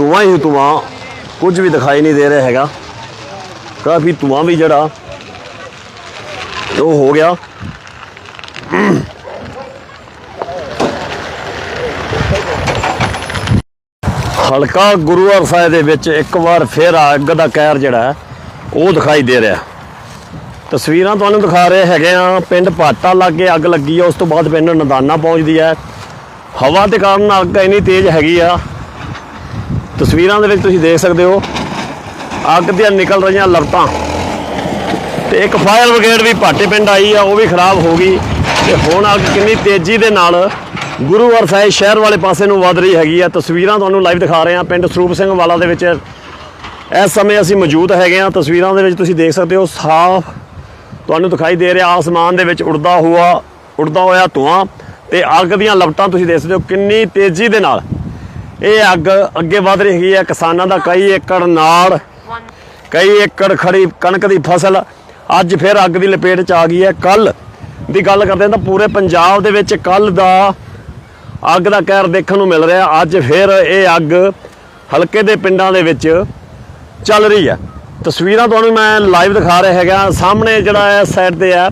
ਧੂੰਆਂ ਹੀ ਧੂੰਆਂ, ਕੁਝ ਵੀ ਦਿਖਾਈ ਨਹੀਂ ਦੇ ਰਿਹਾ ਹੈਗਾ। ਕਾਫੀ ਧੂੰਆਂ ਵੀ ਜਿਹੜਾ, ਉਹ ਹੋ ਗਿਆ। ਹਲਕਾ ਗੁਰੂਵਾਰ ਸਾਹਿਬ ਦੇ ਵਿੱਚ ਇੱਕ ਵਾਰ ਫਿਰ ਅੱਗ ਦਾ ਕਹਿਰ ਜਿਹੜਾ ਉਹ ਦਿਖਾਈ ਦੇ ਰਿਹਾ। ਤਸਵੀਰਾਂ ਤੁਹਾਨੂੰ ਦਿਖਾ ਰਹੇ ਹੈਗੇ ਆ ਪਿੰਡ ਪਾਟਾ ਲਾਗੇ ਅੱਗ ਲੱਗੀ ਆ ਉਸ ਤੋਂ ਬਾਅਦ ਪਿੰਡ ਨਦਾਨਾ ਪਹੁੰਚਦੀ ਹੈ। ਹਵਾ ਦੇ ਕਾਰਨ ਅੱਗ ਇੰਨੀ ਤੇਜ਼ ਹੈਗੀ ਆ ਤਸਵੀਰਾਂ ਦੇ ਵਿੱਚ ਤੁਸੀਂ ਦੇਖ ਸਕਦੇ ਹੋ, ਅੱਗ ਦੀਆਂ ਨਿਕਲ ਰਹੀਆਂ ਲਪਟਾਂ। ਤੇ ਇੱਕ ਫਾਇਰ ਬ੍ਰਿਗੇਡ ਵੀ ਭਾਟੇ ਪਿੰਡ ਆਈ ਆ, ਉਹ ਵੀ ਖਰਾਬ ਹੋ ਗਈ। ਤੇ ਹੁਣ ਅੱਗ ਕਿੰਨੀ ਤੇਜ਼ੀ ਦੇ ਨਾਲ ਗੁਰੂਵਾਰ ਸਾਹਿਬ ਸ਼ਹਿਰ ਵਾਲੇ ਪਾਸੇ ਨੂੰ ਵਧ ਰਹੀ ਹੈਗੀ ਆ। ਤਸਵੀਰਾਂ ਤੁਹਾਨੂੰ ਲਾਈਵ ਦਿਖਾ ਰਹੇ ਆ, ਪਿੰਡ ਸਰੂਪ ਸਿੰਘ ਵਾਲਾ ਦੇ ਵਿੱਚ। ਇਸ ਸਮੇਂ ਅਸੀਂ ਮੌਜੂਦ ਹੈਗੇ ਆ, ਤਸਵੀਰਾਂ ਦੇ ਵਿੱਚ ਤੁਸੀਂ ਦੇਖ ਸਕਦੇ ਹੋ, ਸਾਫ਼ ਤੁਹਾਨੂੰ ਦਿਖਾਈ ਦੇ ਰਿਹਾ, ਆਸਮਾਨ ਦੇ ਵਿੱਚ ਉੜਦਾ ਹੋਇਆ ਉੜਦਾ ਹੋਇਆ ਧੂਆਂ। ਤੇ ਅੱਗ ਦੀਆਂ ਲਪਟਾਂ ਤੁਸੀਂ ਦੇਖ ਸਕਦੇ ਹੋ, ਕਿੰਨੀ ਤੇਜ਼ੀ ਦੇ ਨਾਲ ਇਹ ਅੱਗ ਅੱਗੇ ਵਧ ਰਹੀ ਹੈ, ਕਿਸਾਨਾਂ ਦਾ ਕਈ ਏਕੜ ਨਾੜ, ਕਈ ਏਕੜ ਖੜੀ ਕਣਕ ਦੀ ਫਸਲ ਅੱਜ ਫਿਰ ਅੱਗ ਦੀ ਲਪੇਟ ਚ ਆ ਗਈ ਹੈ। ਕੱਲ ਦੀ ਗੱਲ ਕਰਦੇ ਹਾਂ ਤਾਂ ਪੂਰੇ ਪੰਜਾਬ ਦੇ ਵਿੱਚ ਕੱਲ ਦਾ ਅੱਗ ਦਾ ਕਹਿਰ ਦੇਖਣ ਨੂੰ ਮਿਲ ਰਿਹਾ। ਅੱਜ ਫਿਰ ਇਹ ਅੱਗ ਹਲਕੇ ਦੇ ਪਿੰਡਾਂ ਦੇ ਵਿੱਚ ਚੱਲ ਰਹੀ ਹੈ। ਤਸਵੀਰਾਂ ਤੁਹਾਨੂੰ ਮੈਂ ਲਾਈਵ ਦਿਖਾ ਰਿਹਾ ਹੈਗਾ। ਸਾਹਮਣੇ ਜਿਹੜਾ ਹੈ ਸਾਈਡ ਤੇ ਹੈ,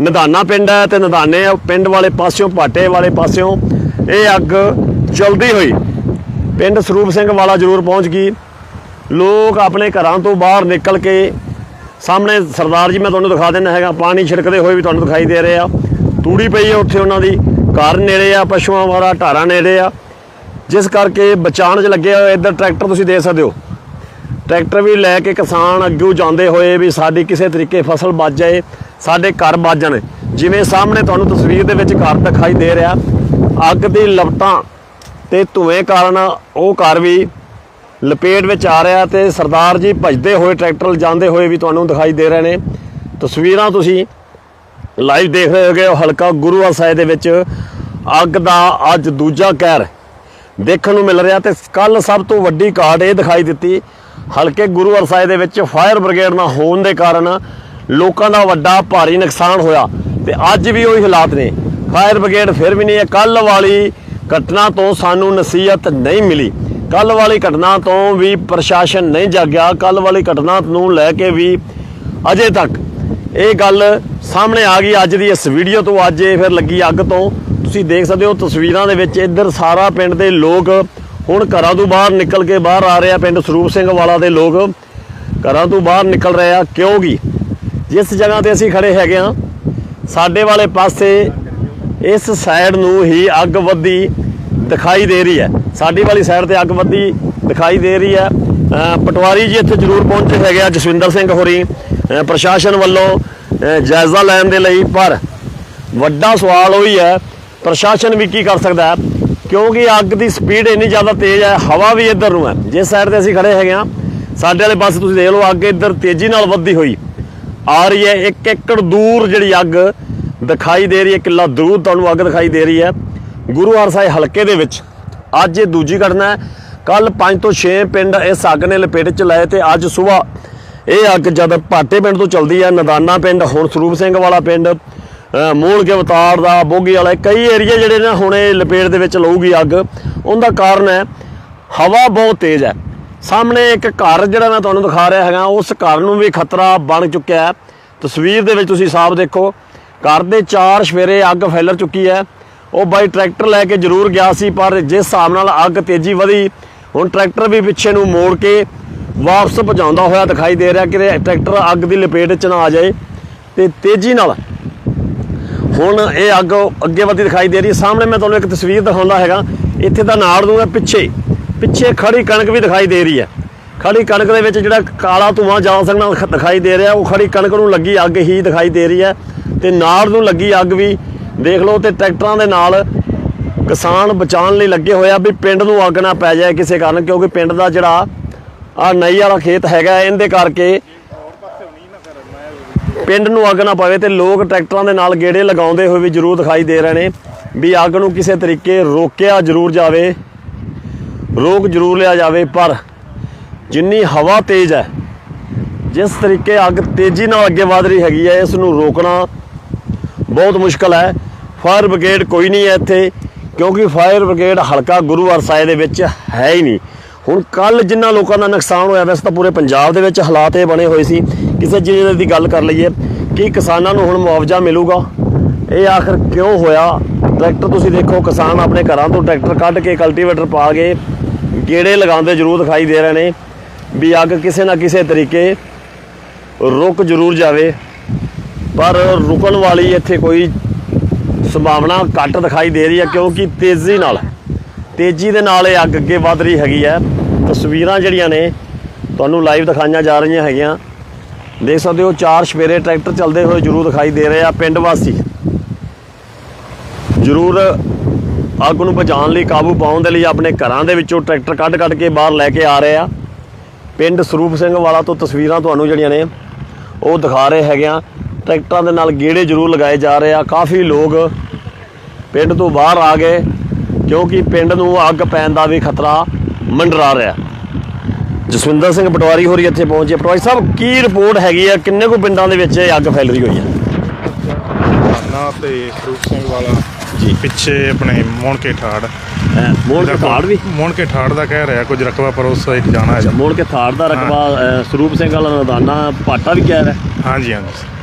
ਨਦਾਨਾ ਪਿੰਡ ਹੈ ਤੇ ਨਦਾਨੇ ਪਿੰਡ ਵਾਲੇ ਪਾਸਿਓਂ ਪਾਟੇ ਵਾਲੇ ਪਾਸਿਓਂ ਇਹ ਅੱਗ ਚਲਦੀ ਹੋਈ। ਪਿੰਡ ਸਰੂਪ ਸਿੰਘ ਵਾਲਾ ਜ਼ਰੂਰ ਪਹੁੰਚ ਗਈ। ਲੋਕ ਆਪਣੇ ਘਰਾਂ ਤੋਂ ਬਾਹਰ ਨਿਕਲ ਕੇ ਸਾਹਮਣੇ ਸਰਦਾਰ ਜੀ, ਮੈਂ ਤੁਹਾਨੂੰ ਦਿਖਾ ਦਿੰਦਾ ਹੈਗਾ, ਪਾਣੀ ਛਿੜਕਦੇ ਹੋਏ ਵੀ ਤੁਹਾਨੂੰ ਦਿਖਾਈ ਦੇ ਰਹੇ ਆ। ਤੂੜੀ ਪਈ ਹੈ ਉੱਥੇ ਉਹਨਾਂ ਦੀ, ਘਰ ਨੇੜੇ ਆ, ਪਸ਼ੂਆਂ ਵਾਲਾ, ਢਾਰਾਂ ਨੇੜੇ ਆ। ਜਿਸ ਕਰਕੇ ਬਚਾਉਣ 'ਚ ਲੱਗੇ ਹੋਏ, ਇੱਧਰ ਟਰੈਕਟਰ ਤੁਸੀਂ ਦੇਖ ਸਕਦੇ ਹੋ। ਟਰੈਕਟਰ ਵੀ ਲੈ ਕੇ ਕਿਸਾਨ ਅੱਗੇ ਜਾਂਦੇ ਹੋਏ ਵੀ ਸਾਡੀ ਕਿਸੇ ਤਰੀਕੇ ਫਸਲ ਬਚ ਜਾਏ, ਸਾਡੇ ਘਰ ਬਚ ਜਾਣ। ਜਿਵੇਂ ਸਾਹਮਣੇ ਤੁਹਾਨੂੰ ਤਸਵੀਰ ਦੇ ਵਿੱਚ ਘਰ ਦਿਖਾਈ ਦੇ ਰਿਹਾ, ਅੱਗ ਦੀ ਲਪਟਾਂ ਤੇ ਧੂਏ ਕਾਰਨ ਉਹ ਘਰ ਵੀ ਲਪੇਟ ਵਿੱਚ ਆ ਰਿਹਾ ਤੇ ਸਰਦਾਰ ਜੀ ਭਜਦੇ ਹੋਏ ਟਰੈਕਟਰ ਜਾਂਦੇ ਹੋਏ ਵੀ ਤੁਹਾਨੂੰ ਦਿਖਾਈ ਦੇ ਰਹੇ ਨੇ। ਤਸਵੀਰਾਂ ਤੁਸੀਂ ਲਾਈਵ ਦੇਖ ਰਹੇ ਹੋਗੇ ਹਲਕਾ ਗੁਰੂਆ ਸਾਹਿਬ ਦੇ ਵਿੱਚ ਅੱਗ ਦਾ ਅੱਜ ਦੂਜਾ ਕਹਿਰ ਦੇਖਣ ਨੂੰ ਮਿਲ ਰਿਹਾ ਤੇ ਕੱਲ ਸਭ ਤੋਂ ਵੱਡੀ ਘਾਟ ਇਹ ਦਿਖਾਈ ਦਿੱਤੀ, ਹਲਕੇ ਗੁਰੂਵਾਰ ਸਾਹਿਬ ਦੇ ਵਿੱਚ ਫਾਇਰ ਬ੍ਰਿਗੇਡ ਨਾ ਹੋਣ ਦੇ ਕਾਰਨ ਲੋਕਾਂ ਦਾ ਵੱਡਾ ਭਾਰੀ ਨੁਕਸਾਨ ਹੋਇਆ ਤੇ ਅੱਜ ਵੀ ਉਹੀ ਹਾਲਾਤ ਨੇ। ਫਾਇਰ ਬ੍ਰਿਗੇਡ ਫਿਰ ਵੀ ਨਹੀਂ ਹੈ ਕੱਲ ਵਾਲੀ ਘਟਨਾ ਤੋਂ ਸਾਨੂੰ ਨਸੀਹਤ ਨਹੀਂ ਮਿਲੀ। ਕੱਲ ਵਾਲੀ ਘਟਨਾ ਤੋਂ ਵੀ ਪ੍ਰਸ਼ਾਸਨ ਨਹੀਂ ਜਾਗਿਆ। ਕੱਲ ਵਾਲੀ ਘਟਨਾ ਨੂੰ ਲੈ ਕੇ ਵੀ ਅਜੇ ਤੱਕ ਇਹ ਗੱਲ ਸਾਹਮਣੇ ਆ ਗਈ। ਅੱਜ ਦੀ ਇਸ ਵੀਡੀਓ ਤੋਂ ਅੱਜ ਇਹ ਫਿਰ ਲੱਗੀ ਅੱਗ ਤੋਂ। ਤੁਸੀਂ ਦੇਖ ਸਕਦੇ ਹੋ ਤਸਵੀਰਾਂ ਦੇ ਵਿੱਚ ਇੱਧਰ ਸਾਰਾ ਪਿੰਡ ਦੇ ਲੋਕ ਹੁਣ ਘਰਾਂ ਤੋਂ ਬਾਹਰ ਨਿਕਲ ਕੇ ਬਾਹਰ ਆ ਰਹੇ ਆ। ਪਿੰਡ ਸਰੂਪ ਸਿੰਘ ਵਾਲਾ ਦੇ ਲੋਕ ਘਰਾਂ ਤੋਂ ਬਾਹਰ ਨਿਕਲ ਰਹੇ ਆ। ਕਿਉਂਕਿ ਜਿਸ ਜਗ੍ਹਾ ਤੇ ਅਸੀਂ ਖੜੇ ਹੈਗੇ ਆ, ਸਾਡੇ ਵਾਲੇ ਪਾਸੇ ਇਸ ਸਾਈਡ ਨੂੰ ਹੀ ਅੱਗ ਵੱਧੀ ਦਿਖਾਈ ਦੇ ਰਹੀ ਹੈ। ਸਾਡੀ ਵਾਲੀ ਸਾਈਡ ਤੇ ਅੱਗ ਵੱਧੀ ਦਿਖਾਈ ਦੇ ਰਹੀ ਹੈ। ਪਟਵਾਰੀ ਜੀ ਇੱਥੇ ਜ਼ਰੂਰ ਪਹੁੰਚੇ ਹੈਗੇ ਆ, ਜਸਵਿੰਦਰ ਸਿੰਘ ਹੋਰੀ ਪ੍ਰਸ਼ਾਸਨ ਵੱਲੋਂ ਜਾਇਜ਼ਾ ਲੈਣ ਦੇ ਲਈ। ਪਰ ਵੱਡਾ ਸਵਾਲ ਉਹੀ ਹੈ, ਪ੍ਰਸ਼ਾਸਨ ਵੀ ਕੀ ਕਰ ਸਕਦਾ ਹੈ? ਕਿਉਂਕਿ ਅੱਗ ਦੀ ਸਪੀਡ ਇੰਨੀ ਜ਼ਿਆਦਾ ਤੇਜ਼ ਹੈ, ਹਵਾ ਵੀ ਇੱਧਰ ਨੂੰ ਹੈ। ਜਿਸ ਸਾਈਡ ਤੇ ਅਸੀਂ ਖੜੇ ਹੈਗੇ ਆ, ਸਾਡੇ ਵਾਲੇ ਪਾਸੇ ਤੁਸੀਂ ਦੇਖ ਲਓ, ਅੱਗ ਇੱਧਰ ਤੇਜ਼ੀ ਨਾਲ ਵੱਧਦੀ ਹੋਈ ਆ ਰਹੀ ਹੈ। ਇੱਕ ਏਕੜ ਦੂਰ ਜਿਹੜੀ ਅੱਗ ਦਿਖਾਈ ਦੇ ਰਹੀ ਹੈ ਕਿੱਲਾ ਦੂਰ ਤੁਹਾਨੂੰ ਅੱਗ ਦਿਖਾਈ ਦੇ ਰਹੀ ਹੈ। ਗੁਰੂ ਸਾਹਿਬ ਹਲਕੇ ਦੇ ਵਿੱਚ ਅੱਜ ਇਹ ਦੂਜੀ ਘਟਨਾ ਹੈ। ਕੱਲ 5 ਤੋਂ 6 ਪਿੰਡ ਇਸ ਅੱਗ ਨੇ ਲਪੇਟ ਚ ਲਏ ਤੇ ਅੱਜ ਸਵੇਰ ਇਹ ਅੱਗ ਜਦ ਪਾਟੇ ਪਿੰਡ ਤੋਂ ਚਲਦੀ ਹੈ ਨਦਾਨਾ ਪਿੰਡ ਹੁਣ ਸਰੂਪ ਸਿੰਘ ਵਾਲਾ ਪਿੰਡ ਅ, ਮੂਲ ਕੇ ਅਵਤਾਰ ਦਾ ਬੋਗੀ ਵਾਲਾ ਕਈ ਏਰੀਆ ਜਿਹੜੇ ਨੇ ਹੁਣ ਇਹ ਲਪੇਟ ਦੇ ਵਿੱਚ ਲਊਗੀ ਅੱਗ। ਉਹਦਾ ਕਾਰਨ ਹੈ ਹਵਾ ਬਹੁਤ ਤੇਜ਼ ਹੈ। ਸਾਹਮਣੇ ਇੱਕ ਘਰ ਜਿਹੜਾ ਮੈਂ ਤੁਹਾਨੂੰ ਦਿਖਾ ਰਿਹਾ ਹੈਗਾ ਉਸ ਘਰ ਨੂੰ ਵੀ ਖਤਰਾ ਬਣ ਚੁੱਕਿਆ ਹੈ। ਤਸਵੀਰ ਦੇ ਵਿੱਚ ਤੁਸੀਂ ਸਾਫ਼ ਦੇਖੋ ਘਰ ਦੇ ਚਾਰ ਸਵੇਰੇ ਅੱਗ ਫੈਲਰ ਚੁੱਕੀ ਹੈ। ਉਹ ਬਾਈ ਟਰੈਕਟਰ ਲੈ ਕੇ ਜ਼ਰੂਰ ਗਿਆ ਸੀ, ਪਰ ਜਿਸ ਹਿਸਾਬ ਨਾਲ ਅੱਗ ਤੇਜ਼ੀ ਵਧੀ, ਹੁਣ ਟਰੈਕਟਰ ਵੀ ਪਿੱਛੇ ਨੂੰ ਮੋੜ ਕੇ ਵਾਪਸ ਭਜਾਉਂਦਾ ਹੋਇਆ ਦਿਖਾਈ ਦੇ ਰਿਹਾ ਕਿ ਟਰੈਕਟਰ ਅੱਗ ਦੀ ਲਪੇਟ 'ਚ ਨਾ ਆ ਜਾਏ ਤੇ ਤੇਜ਼ੀ ਨਾਲ ਹੁਣ ਇਹ ਅੱਗ ਅੱਗੇ ਵਧੀ ਦਿਖਾਈ ਦੇ ਰਹੀ ਹੈ। ਸਾਹਮਣੇ ਮੈਂ ਤੁਹਾਨੂੰ ਇੱਕ ਤਸਵੀਰ ਦਿਖਾਉਂਦਾ ਹੈਗਾ। ਇੱਥੇ ਦਾ ਨਾੜ ਨੂੰ ਹੈ ਪਿੱਛੇ ਪਿੱਛੇ ਖੜੀ ਕਣਕ ਵੀ ਦਿਖਾਈ ਦੇ ਰਹੀ ਹੈ। ਖੜੀ ਕਣਕ ਦੇ ਵਿੱਚ ਜਿਹੜਾ ਕਾਲਾ ਧੂਆਂ ਜਾ ਸਕਣਾ ਦਿਖਾਈ ਦੇ ਰਿਹਾ, ਉਹ ਖੜੀ ਕਣਕ ਨੂੰ ਲੱਗੀ ਅੱਗ ਹੀ ਦਿਖਾਈ ਦੇ ਰਹੀ ਹੈ। ਤੇ ਨਾੜ ਨੂੰ ਲੱਗੀ ਅੱਗ ਵੀ। ਦੇਖ ਲਓ ਤੇ ਟਰੈਕਟਰਾਂ ਦੇ ਨਾਲ ਕਿਸਾਨ ਬਚਾਉਣ ਲਈ ਲੱਗੇ ਹੋਇਆ ਵੀ ਪਿੰਡ ਨੂੰ ਅੱਗ ਨਾ ਪੈ ਜਾਏ ਕਿਸੇ ਕਾਰਨ, ਕਿਉਂਕਿ ਪਿੰਡ ਦਾ ਜਿਹੜਾ ਆ ਨਈ ਵਾਲਾ ਖੇਤ ਹੈਗਾ, ਇਹਦੇ ਕਰਕੇ ਪਿੰਡ ਨੂੰ ਅੱਗ ਨਾ ਪਵੇ ਤੇ ਲੋਕ ਟਰੈਕਟਰਾਂ ਦੇ ਨਾਲ ਗੇੜੇ ਲਗਾਉਂਦੇ ਹੋਏ ਵੀ ਜ਼ਰੂਰ ਦਿਖਾਈ ਦੇ ਰਹੇ ਨੇ ਵੀ ਅੱਗ ਨੂੰ ਕਿਸੇ ਤਰੀਕੇ ਰੋਕਿਆ ਜ਼ਰੂਰ ਜਾਵੇ, ਰੋਕ ਜ਼ਰੂਰ ਲਿਆ ਜਾਵੇ, ਪਰ ਜਿੰਨੀ ਹਵਾ ਤੇਜ਼ ਹੈ ਜਿਸ ਤਰੀਕੇ ਅੱਗ ਤੇਜ਼ੀ ਨਾਲ ਅੱਗੇ ਵਧ ਰਹੀ ਹੈਗੀ ਹੈ, ਇਸ ਨੂੰ ਰੋਕਣਾ ਬਹੁਤ ਮੁਸ਼ਕਲ ਹੈ। ਫਾਇਰ ਬ੍ਰਿਗੇਡ ਕੋਈ ਨਹੀਂ ਹੈ ਇੱਥੇ, ਕਿਉਂਕਿ ਫਾਇਰ ਬ੍ਰਿਗੇਡ ਹਲਕਾ ਗੁਰੂਵਾਰ ਸਾਹਿਬ ਦੇ ਵਿੱਚ ਹੈ ਹੀ ਨਹੀਂ। ਹੁਣ ਕੱਲ ਜਿੰਨਾ ਲੋਕਾਂ ਦਾ ਨੁਕਸਾਨ ਹੋਇਆ, ਵੈਸੇ ਤਾਂ ਪੂਰੇ ਪੰਜਾਬ ਦੇ ਵਿੱਚ ਹਾਲਾਤ ਇਹ ਬਣੇ ਹੋਏ ਸੀ। ਕਿਸੇ ਜ਼ਿਲ੍ਹੇ ਦੀ ਗੱਲ ਕਰ ਲਈਏ, ਕਿ ਕਿਸਾਨਾਂ ਨੂੰ ਹੁਣ ਮੁਆਵਜ਼ਾ ਮਿਲੂਗਾ। ਇਹ ਆਖਰ ਕਿਉਂ ਹੋਇਆ? ਟਰੈਕਟਰ ਤੁਸੀਂ ਦੇਖੋ, ਕਿਸਾਨ ਆਪਣੇ ਘਰਾਂ ਤੋਂ ਟਰੈਕਟਰ ਕੱਢ ਕੇ ਕਲਟੀਵੇਟਰ ਪਾ ਕੇ ਗੇੜੇ ਲਗਾਉਂਦੇ ਜ਼ਰੂਰ ਦਿਖਾਈ ਦੇ ਰਹੇ ਨੇ, ਵੀ ਅੱਗ ਕਿਸੇ ਨਾ ਕਿਸੇ ਤਰੀਕੇ ਰੁਕ ਜ਼ਰੂਰ ਜਾਵੇ। ਪਰ ਰੁਕਣ ਵਾਲੀ ਇੱਥੇ ਕੋਈ ਸੰਭਾਵਨਾ ਘੱਟ ਦਿਖਾਈ ਦੇ ਰਹੀ ਹੈ, ਕਿਉਂਕਿ ਤੇਜ਼ੀ ਨਾਲ, ਤੇਜ਼ੀ ਦੇ ਨਾਲ ਇਹ ਅੱਗ ਅੱਗੇ ਵਧ ਰਹੀ ਹੈਗੀ ਹੈ। ਤਸਵੀਰਾਂ ਜਿਹੜੀਆਂ ਨੇ, ਤੁਹਾਨੂੰ ਲਾਈਵ ਦਿਖਾਈਆਂ ਜਾ ਰਹੀਆਂ ਹੈਗੀਆਂ। ਦੇਖ ਸਕਦੇ ਹੋ, ਚਾਰ ਸਵੇਰੇ ਟਰੈਕਟਰ ਚੱਲਦੇ ਹੋਏ ਜ਼ਰੂਰ ਦਿਖਾਈ ਦੇ ਰਹੇ ਆ, ਪਿੰਡ ਵਾਸੀ। ਜ਼ਰੂਰ ਅੱਗ ਨੂੰ ਬਚਾਉਣ ਲਈ ਕਾਬੂ ਪਾਉਣ ਦੇ ਲਈ ਆਪਣੇ ਘਰਾਂ ਦੇ ਵਿੱਚੋਂ ਟਰੈਕਟਰ ਕੱਢ ਕੱਢ ਕੇ ਬਾਹਰ ਲੈ ਕੇ ਆ ਰਹੇ ਆ। ਪਿੰਡ ਸਰੂਪ ਸਿੰਘ ਵਾਲਾ ਤੋਂ ਤਸਵੀਰਾਂ ਤੁਹਾਨੂੰ ਜਿਹੜੀਆਂ ਨੇ ਉਹ ਦਿਖਾ ਰਹੇ ਹੈਗੇ ਆ। ਟਰੈਕਟਰਾਂ ਦੇ ਨਾਲ ਗੇੜੇ ਜ਼ਰੂਰ ਲਗਾਏ ਜਾ ਰਹੇ ਆ। ਕਾਫੀ ਲੋਕ ਪਿੰਡ ਤੋਂ ਬਾਹਰ ਆ ਗਏ ਕਿਉਂਕਿ ਪਿੰਡ ਨੂੰ ਅੱਗ ਪੈਣ ਦਾ ਵੀ ਖਤਰਾ ਮੰਡਰਾ ਰਿਹਾ। ਜਸਵਿੰਦਰ ਸਿੰਘ ਪਟਵਾਰੀ ਹੋਰੀ ਇੱਥੇ ਪਹੁੰਚੇ। ਪਟਵਾਰੀ ਸਾਹਿਬ ਕੀ ਰਿਪੋਰਟ ਹੈਗੀ ਆ? ਕਿੰਨੇ ਕੁ ਪਿੰਡਾਂ ਦੇ ਵਿੱਚ ਇਹ ਅੱਗ ਫੈਲ ਰਹੀ ਹੋਈ ਹੈ ਨਾ ਤੇ ਰੂਪ ਸਿੰਘ ਵਾਲਾ ਜੀ। ਪਿੱਛੇ ਆਪਣੇ ਮੋਣ ਕੇ ਠਾੜ ਮੋੜ ਕੇ ਥਾੜ ਵੀ। ਮੋਣ ਕੇ ਠਾੜ ਦਾ ਕਹਿ ਰਿਹਾ ਕੁਝ ਰਕਬਾ ਪਰ ਉਸ ਸਾਈਡ ਜਾਣਾ ਹੈ। ਮੋੜ ਕੇ ਥਾੜ ਦਾ ਰਕਬਾ ਸਰੂਪ ਸਿੰਘ ਵਾਲਾ ਨਦਾਨਾ ਪਾਟਾ ਵੀ ਕਹਿ ਰਿਹਾ। ਹਾਂਜੀ ਹਾਂਜੀ।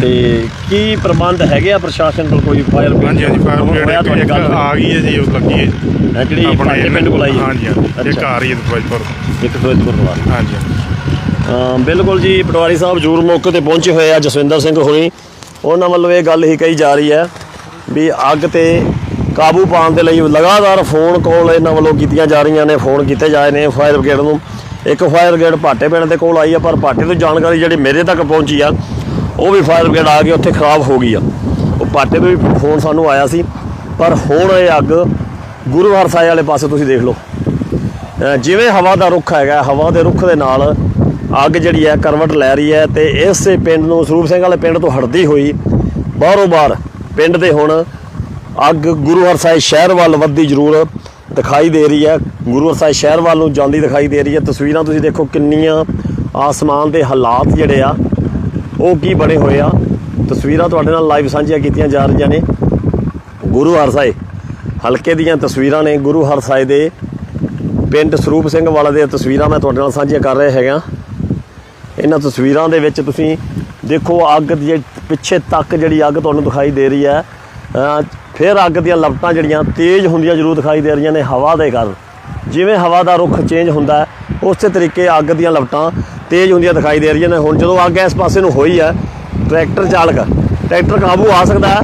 ਤੇ ਕੀ ਪ੍ਰਬੰਧ ਹੈਗੇ ਆ ਪ੍ਰਸ਼ਾਸਨ ਕੋਲ ਕੋਈ ਫਾਇਰ ਹਾਂਜੀ ਹਾਂਜੀ ਫਾਇਰ ਹੋਇਆ ਬ੍ਰਿਗੇਡ ਤੁਹਾਡੀ ਇੱਕ ਗੱਲ ਆ ਗਈ ਹੈ ਜੀ ਉਹ ਲੱਗੀ ਹੈ। ਜੀ। ਹੈ ਜਿਹੜੀ ਪਾਟੇ ਪਿੰਡ ਕੋਲ ਆਈ ਹੈ? ਹਾਂਜੀ ਹਾਂਜੀ। ਇੱਕ ਅੱਛਾ। ਆ ਰਹੀ ਹੈ ਫਿਰੋਜ਼ਪੁਰ। ਇੱਕ ਫਿਰੋਜ਼ਪੁਰ ਤੋਂ ਆ ਰਹੀ। ਹਾਂਜੀ ਹਾਂਜੀ। ਅਮ ਬਿਲਕੁਲ ਜੀ ਪਟਵਾਰੀ ਸਾਹਿਬ ਜੂਰ ਮੌਕੇ ਤੇ ਪਹੁੰਚੇ ਹੋਏ ਆ ਜਸਵਿੰਦਰ ਸਿੰਘ ਹੋਣੀ। ਉਹਨਾਂ ਵੱਲੋਂ ਇਹ ਗੱਲ ਹੀ ਕਹੀ ਜਾ ਰਹੀ ਹੈ ਵੀ ਅੱਗ ਤੇ ਕਾਬੂ ਪਾਉਣ ਦੇ ਲਈ ਲਗਾਤਾਰ ਫੋਨ ਕਾਲ ਇਹਨਾਂ ਵੱਲੋਂ ਕੀਤੀਆਂ ਜਾ ਰਹੀਆਂ ਨੇ, ਫੋਨ ਕੀਤੇ ਜਾ ਰਹੇ ਨੇ ਫਾਇਰ ਬ੍ਰਿਗੇਡ ਨੂੰ। ਇੱਕ ਫਾਇਰ ਬ੍ਰਿਗੇਡ ਭਾਟੇ ਪਿੰਡ ਦੇ ਕੋਲ ਆਈ ਆ, ਪਰ ਭਾਟੇ ਤੋਂ ਜਾਣਕਾਰੀ ਜਿਹੜੀ ਮੇਰੇ ਤੱਕ ਪਹੁੰਚੀ ਆ, ਉਹ ਵੀ ਫਾਇਰ ਬ੍ਰਿਗੇਡ ਆ ਕੇ ਉੱਥੇ ਖਰਾਬ ਹੋ ਗਈ ਆ। ਉਹ ਭਾਟੇ ਤੋਂ ਵੀ ਫੋਨ ਸਾਨੂੰ ਆਇਆ ਸੀ, ਪਰ ਹੁਣ ਇਹ ਅੱਗ ਗੁਰੂ ਹਰਸਾਏ ਵਾਲੇ ਪਾਸੇ ਤੁਸੀਂ ਦੇਖ ਲਓ। ਜਿਵੇਂ ਹਵਾ ਦਾ ਰੁੱਖ ਹੈਗਾ, ਹਵਾ ਦੇ ਰੁੱਖ ਦੇ ਨਾਲ ਅੱਗ ਜਿਹੜੀ ਹੈ, ਕਰਵਟ ਲੈ ਰਹੀ ਹੈ ਤੇ ਇਸੇ ਪਿੰਡ ਨੂੰ, ਸਰੂਪ ਸਿੰਘ ਵਾਲੇ ਪਿੰਡ ਤੋਂ ਹਟਦੀ ਹੋਈ, ਬਾਹਰੋਂ ਬਾਹਰ ਪਿੰਡ ਦੇ ਹੁਣ ਅੱਗ ਗੁਰੂ ਹਰਸਾਏ ਸ਼ਹਿਰ ਵੱਲ ਵੱਧਦੀ ਜ਼ਰੂਰ ਦਿਖਾਈ ਦੇ ਰਹੀ ਹੈ। ਗੁਰੂ ਹਰਸਾਏ ਸ਼ਹਿਰ ਵੱਲ ਨੂੰ ਜਾਂਦੀ ਦਿਖਾਈ ਦੇ ਰਹੀ ਹੈ। ਤਸਵੀਰਾਂ ਤੁਸੀਂ ਦੇਖੋ ਕਿੰਨੀਆਂ ਆਸਮਾਨ ਦੇ ਹਾਲਾਤ ਜਿਹੜੇ ਆ, ਉਹ ਕੀ ਬਣੇ ਹੋਏ ਆ। ਤਸਵੀਰਾਂ ਤੁਹਾਡੇ ਨਾਲ ਲਾਈਵ ਸਾਂਝੀਆਂ ਕੀਤੀਆਂ ਜਾ ਰਹੀਆਂ ਨੇ। ਗੁਰੂ ਹਰਸਾਏ ਹਲਕੇ ਦੀਆਂ ਤਸਵੀਰਾਂ ਨੇ। ਗੁਰੂ ਹਰਸਾਏ ਦੇ ਪਿੰਡ ਸਰੂਪ ਸਿੰਘ ਵਾਲਾ ਦੀਆਂ ਤਸਵੀਰਾਂ ਮੈਂ ਤੁਹਾਡੇ ਨਾਲ ਸਾਂਝੀਆਂ ਕਰ ਰਿਹਾ ਹੈਗਾ। ਇਹਨਾਂ ਤਸਵੀਰਾਂ ਦੇ ਵਿੱਚ ਤੁਸੀਂ ਦੇਖੋ ਅੱਗ ਦੀ ਜਿਹੜੀ ਪਿੱਛੇ ਤੱਕ ਜਿਹੜੀ ਅੱਗ ਤੁਹਾਨੂੰ ਦਿਖਾਈ ਦੇ ਰਹੀ ਹੈ। ਫਿਰ ਅੱਗ ਦੀਆਂ ਲਪਟਾਂ ਜਿਹੜੀਆਂ ਤੇਜ਼ ਹੁੰਦੀਆਂ ਜ਼ਰੂਰ ਦਿਖਾਈ ਦੇ ਰਹੀਆਂ ਨੇ ਹਵਾ ਦੇ ਕਾਰਨ। ਜਿਵੇਂ ਹਵਾ ਦਾ ਰੁੱਖ ਚੇਂਜ ਹੁੰਦਾ ਉਸੇ ਤਰੀਕੇ ਅੱਗ ਦੀਆਂ ਲਪਟਾਂ ਤੇਜ਼ ਹੁੰਦੀਆਂ ਦਿਖਾਈ ਦੇ ਰਹੀਆਂ ਨੇ। ਹੁਣ ਜਦੋਂ ਅੱਗ ਇਸ ਪਾਸੇ ਨੂੰ ਹੋਈ ਹੈ, ਟਰੈਕਟਰ ਚਾਲਕ, ਟਰੈਕਟਰ ਕਾਬੂ ਆ ਸਕਦਾ ਹੈ।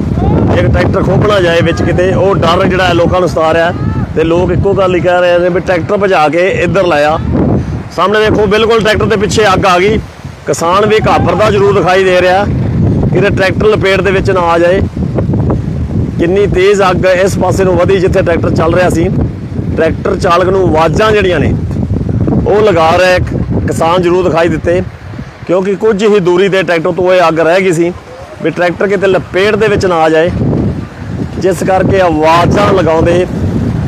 ਇੱਕ ਟਰੈਕਟਰ ਖੋਪਣਾ ਜਾਏ ਵਿੱਚ ਕਿਤੇ, ਉਹ ਡਰ ਜਿਹੜਾ ਹੈ ਲੋਕਾਂ ਨੂੰ ਸਤਾ ਰਿਹਾ ਤੇ ਲੋਕ ਇੱਕੋ ਗੱਲ ਹੀ ਕਹਿ ਰਹੇ ਨੇ ਵੀ ਟਰੈਕਟਰ ਭਜਾ ਕੇ ਇੱਧਰ ਲਾਇਆ ਸਾਹਮਣੇ ਦੇਖੋ ਬਿਲਕੁਲ ਟਰੈਕਟਰ ਦੇ ਪਿੱਛੇ ਅੱਗ ਆ ਗਈ। ਕਿਸਾਨ ਵੀ ਘਾਬਰਦਾ ਜ਼ਰੂਰ ਦਿਖਾਈ ਦੇ ਰਿਹਾ ਕਿਤੇ ਟਰੈਕਟਰ ਲਪੇਟ ਦੇ ਵਿੱਚ ਨਾ ਆ ਜਾਏ। ਕਿੰਨੀ ਤੇਜ਼ ਅੱਗ ਇਸ ਪਾਸੇ ਨੂੰ ਵਧੀ ਜਿੱਥੇ ਟਰੈਕਟਰ ਚੱਲ ਰਿਹਾ ਸੀ। ਟਰੈਕਟਰ ਚਾਲਕ ਨੂੰ ਆਵਾਜ਼ਾਂ ਜਿਹੜੀਆਂ ਨੇ, ਉਹ ਲਗਾ ਰਿਹਾ ਕਿਸਾਨ ਜ਼ਰੂਰ ਦਿਖਾਈ ਦਿੱਤੇ, ਕਿਉਂਕਿ ਕੁਝ ਹੀ ਦੂਰੀ ਤੇ ਟਰੈਕਟਰ ਤੋਂ ਇਹ ਅੱਗ ਰਹਿ ਗਈ ਸੀ ਵੀ ਟਰੈਕਟਰ ਕਿਤੇ ਲਪੇਟ ਦੇ ਵਿੱਚ ਨਾ ਆ ਜਾਏ। ਜਿਸ ਕਰਕੇ ਆਵਾਜ਼ਾਂ ਲਗਾਉਂਦੇ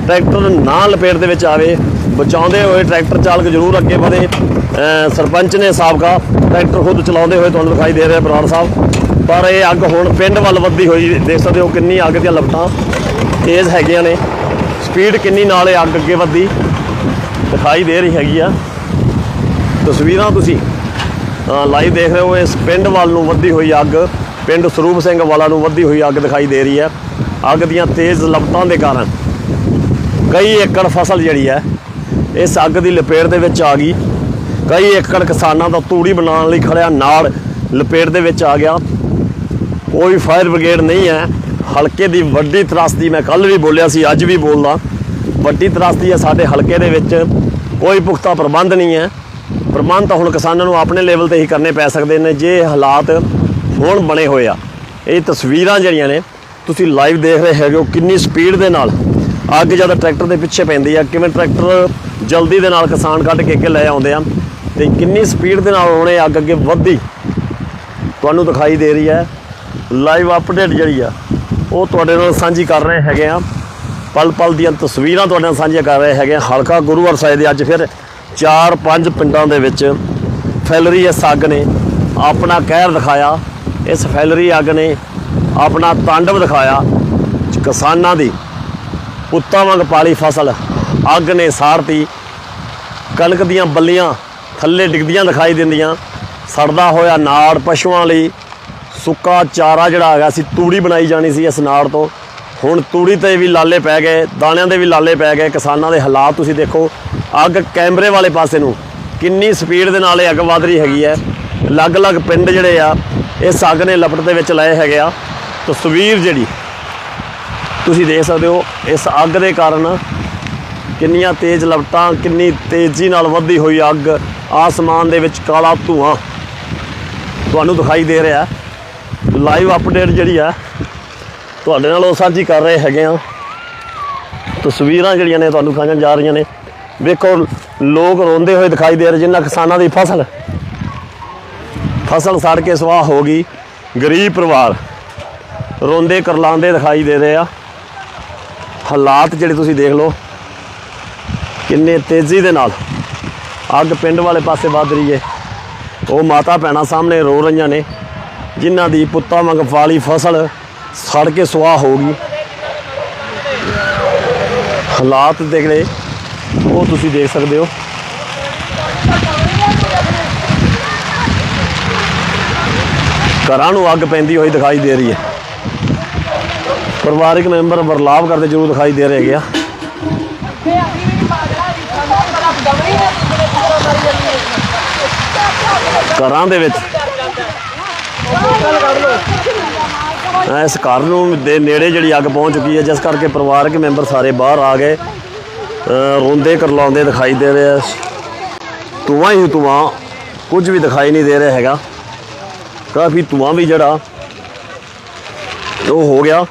ਟਰੈਕਟਰ ਨਾ ਲਪੇਟ ਦੇ ਵਿੱਚ ਆਵੇ, ਬਚਾਉਂਦੇ ਹੋਏ ਟਰੈਕਟਰ ਚਾਲਕ ਜ਼ਰੂਰ ਅੱਗੇ ਵਧੇ। ਸਰਪੰਚ ਨੇ ਸਾਬਕਾ ਟਰੈਕਟਰ ਖੁਦ ਚਲਾਉਂਦੇ ਹੋਏ ਤੁਹਾਨੂੰ ਦਿਖਾਈ ਦੇ ਰਿਹਾ ਬਰਾੜ ਸਾਹਿਬ। ਪਰ ਇਹ ਅੱਗ ਹੁਣ ਪਿੰਡ ਵੱਲ ਵੱਧਦੀ ਹੋਈ ਦੇਖ ਸਕਦੇ ਹੋ ਕਿੰਨੀ ਅੱਗ ਦੀਆਂ ਲਪਟਾਂ ਤੇਜ਼ ਹੈਗੀਆਂ ਨੇ। ਸਪੀਡ ਕਿੰਨੀ ਨਾਲ ਇਹ ਅੱਗ ਅੱਗੇ ਵੱਧਦੀ ਦਿਖਾਈ ਦੇ ਰਹੀ ਹੈਗੀ ਆ। ਤਸਵੀਰਾਂ ਤੁਸੀਂ ਲਾਈਵ ਦੇਖ ਰਹੇ ਹੋ, ਇਸ ਪਿੰਡ ਵੱਲ ਨੂੰ ਵੱਧਦੀ ਹੋਈ ਅੱਗ, ਪਿੰਡ ਸਰੂਪ ਸਿੰਘ ਵਾਲਾ ਨੂੰ ਵੱਧਦੀ ਹੋਈ ਅੱਗ ਦਿਖਾਈ ਦੇ ਰਹੀ ਹੈ। ਅੱਗ ਦੀਆਂ ਤੇਜ਼ ਲਪਟਾਂ ਦੇ ਕਾਰਨ ਕਈ ਏਕੜ ਫਸਲ ਜਿਹੜੀ ਹੈ, ਇਸ ਅੱਗ ਦੀ ਲਪੇਟ ਦੇ ਵਿੱਚ ਆ ਗਈ। ਕਈ ਏਕੜ ਕਿਸਾਨਾਂ ਦਾ ਤੂੜੀ ਬਣਾਉਣ ਲਈ ਖੜਿਆ ਨਾਲ ਲਪੇਟ ਦੇ ਵਿੱਚ ਆ ਗਿਆ। ਕੋਈ ਫਾਇਰ ਬ੍ਰਿਗੇਡ ਨਹੀਂ ਹੈ। ਹਲਕੇ ਦੀ ਵੱਡੀ ਤਰਾਸਦੀ ਮੈਂ ਕੱਲ ਵੀ ਬੋਲਿਆ ਸੀ, ਅੱਜ ਵੀ ਬੋਲਦਾ। ਵੱਡੀ ਤਰਾਸਦੀ ਹੈ ਸਾਡੇ ਹਲਕੇ ਦੇ ਵਿੱਚ। ਕੋਈ ਪੁਖਤਾ ਪ੍ਰਬੰਧ ਨਹੀਂ ਹੈ। ਪ੍ਰਬੰਧ ਤਾਂ ਹੁਣ ਕਿਸਾਨਾਂ ਨੂੰ ਆਪਣੇ ਲੈਵਲ ਤੇ ਹੀ ਕਰਨੇ ਪੈ ਸਕਦੇ ਨੇ, ਜੇ ਹਾਲਾਤ ਹੁਣ ਬਣੇ ਹੋਏ ਆ। ਇਹ ਤਸਵੀਰਾਂ ਜਿਹੜੀਆਂ ਨੇ, ਤੁਸੀਂ ਲਾਈਵ ਦੇਖ ਰਹੇ ਹੈਗੇ ਹੋ ਕਿੰਨੀ ਸਪੀਡ ਦੇ ਨਾਲ। ਅੱਗ ਜਦ ਟਰੈਕਟਰ ਦੇ ਪਿੱਛੇ ਪੈਂਦੀ ਆ, ਕਿਵੇਂ ਟਰੈਕਟਰ ਜਲਦੀ ਦੇ ਨਾਲ ਕਿਸਾਨ ਕੱਢ ਕੇ ਅੱਗੇ ਲੈ ਆਉਂਦੇ ਆ। ਤੇ ਕਿੰਨੀ ਸਪੀਡ ਦੇ ਨਾਲ ਉਹਨੇ ਅੱਗ ਅੱਗੇ ਵੱਧਦੀ ਤੁਹਾਨੂੰ ਦਿਖਾਈ ਦੇ ਰਹੀ ਹੈ ਲਾਈਵ ਅਪਡੇਟ ਜਿਹੜੀ ਆ, ਉਹ ਤੁਹਾਡੇ ਨਾਲ ਸਾਂਝੀ ਕਰ ਰਹੇ ਹੈਗੇ ਆ। ਪਲ ਪਲ ਦੀਆਂ ਤਸਵੀਰਾਂ ਤੁਹਾਡੇ ਨਾਲ ਸਾਂਝੀਆਂ ਕਰ ਰਹੇ ਹੈਗੇ ਆ। ਹਲਕਾ ਗੁਰੂ ਸਾਹਿਬ ਦੇ ਅੱਜ ਫਿਰ 4-5 ਪਿੰਡਾਂ ਦੇ ਵਿੱਚ ਫੈਲਰੀ ਇਸ ਅੱਗ ਨੇ ਆਪਣਾ ਕਹਿਰ ਦਿਖਾਇਆ। ਇਸ ਫੈਲਰੀ ਅੱਗ ਨੇ ਆਪਣਾ ਤਾਂਡਵ ਦਿਖਾਇਆ। ਕਿਸਾਨਾਂ ਦੀ ਪੁੱਤਾਂ ਵਾਂਗ ਪਾਲੀ ਫਸਲ ਅੱਗ ਨੇ ਸਾਰਤੀ। ਕਣਕ ਦੀਆਂ ਬੱਲੀਆਂ ਥੱਲੇ ਡਿੱਗਦੀਆਂ ਦਿਖਾਈ ਦਿੰਦੀਆਂ। ਸੜਦਾ ਹੋਇਆ ਨਾੜ ਪਸ਼ੂਆਂ ਲਈ ਸੁੱਕਾ ਚਾਰਾ ਜਿਹੜਾ ਹੈਗਾ ਸੀ, ਤੂੜੀ ਬਣਾਈ ਜਾਣੀ ਸੀ ਇਸ ਨਾੜ ਤੋਂ। ਹੁਣ ਤੂੜੀ ਤੇ ਵੀ ਲਾਲੇ ਪੈ ਗਏ, ਦਾਣਿਆਂ ਦੇ ਵੀ ਲਾਲੇ ਪੈ ਗਏ, ਕਿਸਾਨਾਂ ਦੇ ਹਾਲਾਤ ਤੁਸੀਂ ਦੇਖੋ। ਅੱਗ ਕੈਮਰੇ ਵਾਲੇ ਪਾਸੇ ਨੂੰ ਕਿੰਨੀ ਸਪੀਡ ਦੇ ਨਾਲ ਇਹ ਅੱਗ ਵਧ ਰਹੀ ਹੈਗੀ ਹੈ। ਅਲੱਗ-ਅਲੱਗ ਪਿੰਡ ਜਿਹੜੇ ਆ, ਇਸ ਅੱਗ ਨੇ ਲਪਟ ਦੇ ਵਿੱਚ ਲਏ ਹੈਗੇ ਆ। ਤਸਵੀਰ ਜਿਹੜੀ ਤੁਸੀਂ ਦੇਖ ਸਕਦੇ ਹੋ, ਇਸ ਅੱਗ ਦੇ ਕਾਰਨ ਕਿੰਨੀਆਂ ਤੇਜ਼ ਲਪਟਾਂ, ਕਿੰਨੀ ਤੇਜ਼ੀ ਨਾਲ ਵੱਧਦੀ ਹੋਈ ਅੱਗ ਆਸਮਾਨ ਦੇ ਵਿੱਚ ਕਾਲਾ ਧੂਆਂ ਤੁਹਾਨੂੰ ਦਿਖਾਈ ਦੇ ਰਿਹਾ। ਲਾਈਵ ਅਪਡੇਟ ਜਿਹੜੀ ਆ, ਤੁਹਾਡੇ ਨਾਲ ਉਹ ਸਾਂਝੀ ਕਰ ਰਹੇ ਹੈਗੇ ਆ। ਤਸਵੀਰਾਂ ਜਿਹੜੀਆਂ ਨੇ ਤੁਹਾਨੂੰ ਖਾਣ ਜਾ ਰਹੀਆਂ ਨੇ। ਵੇਖੋ, ਲੋਕ ਰੋਂਦੇ ਹੋਏ ਦਿਖਾਈ ਦੇ ਰਹੇ ਜਿਨ੍ਹਾਂ ਕਿਸਾਨਾਂ ਦੀ ਫਸਲ। ਫਸਲ ਸੜ ਕੇ ਸਵਾਹ ਹੋ ਗਈ, ਗਰੀਬ ਪਰਿਵਾਰ। ਰੋਂਦੇ ਕਰਲਾਉਂਦੇ ਦਿਖਾਈ ਦੇ ਰਹੇ ਆ। ਹਾਲਾਤ ਜਿਹੜੇ ਤੁਸੀਂ ਦੇਖ ਲਓ, ਕਿੰਨੇ ਤੇਜ਼ੀ ਦੇ ਨਾਲ। ਅੱਗ ਪਿੰਡ ਵਾਲੇ ਪਾਸੇ ਵੱਧ ਰਹੀ ਹੈ ਉਹ ਮਾਤਾ ਭੈਣਾਂ ਸਾਹਮਣੇ ਰੋ ਰਹੀਆਂ ਨੇ। ਜਿਨ੍ਹਾਂ ਦੀ ਪੁੱਤਾਂ ਵਾਂਗ ਫਾਲੀ ਫਸਲ ਸੜ ਕੇ ਸੁਆਹ ਹੋ ਗਈ। ਹਾਲਾਤ ਦੇਖ ਲਏ ਉਹ ਤੁਸੀਂ ਦੇਖ ਸਕਦੇ ਹੋ। ਘਰਾਂ ਨੂੰ ਅੱਗ ਪੈਂਦੀ ਹੋਈ ਦਿਖਾਈ ਦੇ ਰਹੀ ਹੈ। ਪਰਿਵਾਰਕ ਮੈਂਬਰ ਵਰਲਾਭ ਕਰਦੇ ਜ਼ਰੂਰ ਦਿਖਾਈ ਦੇ ਰਹੇ ਹੈਗੇ ਘਰਾਂ ਦੇ ਵਿੱਚ ਇਸ ਘਰ ਨੂੰ ਦੇ ਨੇੜੇ ਜਿਹੜੀ ਅੱਗ ਪਹੁੰਚ ਚੁੱਕੀ ਹੈ, ਜਿਸ ਕਰਕੇ ਪਰਿਵਾਰਕ ਮੈਂਬਰ ਸਾਰੇ ਬਾਹਰ ਆ ਗਏ। ਰੋਂਦੇ ਕਰਲਾਉਂਦੇ ਦਿਖਾਈ ਦੇ ਰਹੇ ਆ। ਧੂੰਆਂ ਹੀ ਧੂੰਆਂ, ਕੁਝ ਵੀ ਦਿਖਾਈ ਨਹੀਂ ਦੇ ਰਿਹਾ ਹੈਗਾ। ਕਾਫੀ ਧੂੰਆਂ ਵੀ ਜਿਹੜਾ ਉਹ ਹੋ ਗਿਆ।